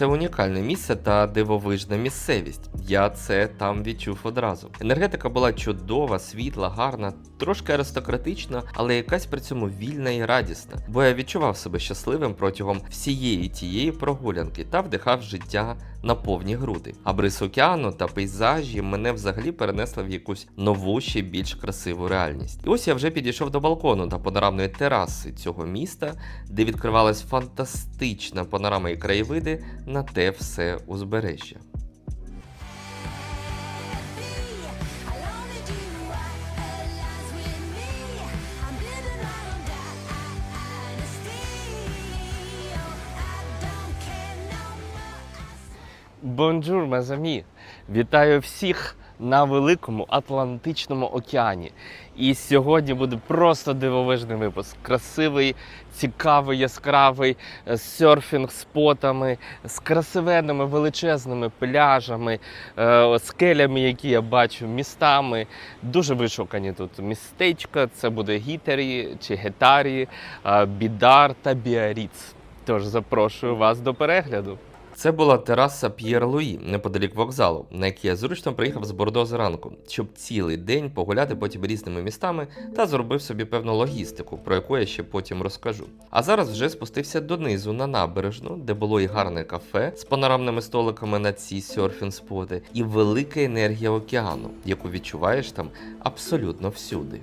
Це унікальне місце та дивовижна місцевість. Я це там відчув одразу. Енергетика була чудова, світла, гарна, трошки аристократична, але якась при цьому вільна і радісна. Бо я відчував себе щасливим протягом всієї тієї прогулянки та вдихав життя на повні груди. А бриз океану та пейзажі мене взагалі перенесли в якусь нову, ще більш красиву реальність. І ось я вже підійшов до балкону та панорамної тераси цього міста, де відкривалась фантастична панорама і краєвиди на те все узбережжя. More. Бонджур, мазамі! Вітаю всіх на великому Атлантичному океані. І сьогодні буде просто дивовижний випуск. Красивий, цікавий, яскравий е, з серфінг-спотами, з красивенними величезними пляжами, е, скелями, які я бачу, містами. Дуже вишукані тут містечка. Це буде Гітарі чи Гетарі, е, Бідар та Біаріц. Тож запрошую вас до перегляду. Це була тераса П'єр Луї неподалік вокзалу, на який я зручно приїхав з Бордо зранку, щоб цілий день погуляти потім різними містами та зробив собі певну логістику, про яку я ще потім розкажу. А зараз вже спустився донизу на набережну, де було і гарне кафе з панорамними столиками на ці серфінг-споти, і велика енергія океану, яку відчуваєш там абсолютно всюди.